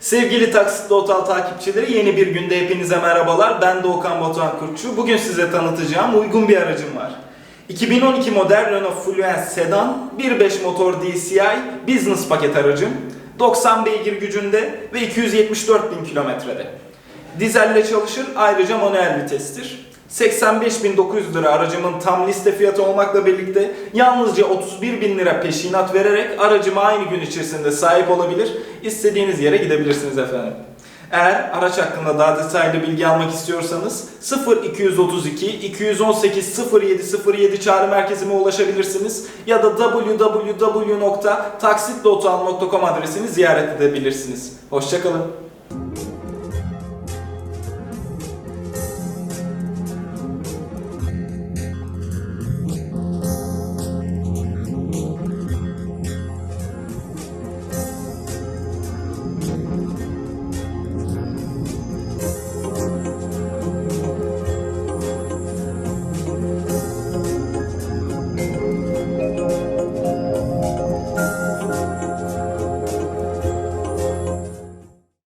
Sevgili Taksitli Otel takipçileri yeni bir günde hepinize merhabalar. Ben Doğukan Batuhan Kurtçu. Bugün size tanıtacağım uygun bir aracım var. 2012 model Renault Fluence Sedan 1.5 motor DCI Business paket aracım. 90 beygir gücünde ve 274 bin kilometrede. Dizelle çalışır ayrıca manuel vitestir. 85.900 lira aracımın tam liste fiyatı olmakla birlikte yalnızca 31.000 lira peşinat vererek aracıma aynı gün içerisinde sahip olabilir, istediğiniz yere gidebilirsiniz efendim. Eğer araç hakkında daha detaylı bilgi almak istiyorsanız 0232 218 0707 çağrı merkezime ulaşabilirsiniz ya da www.taksitlotoal.com adresini ziyaret edebilirsiniz. Hoşçakalın.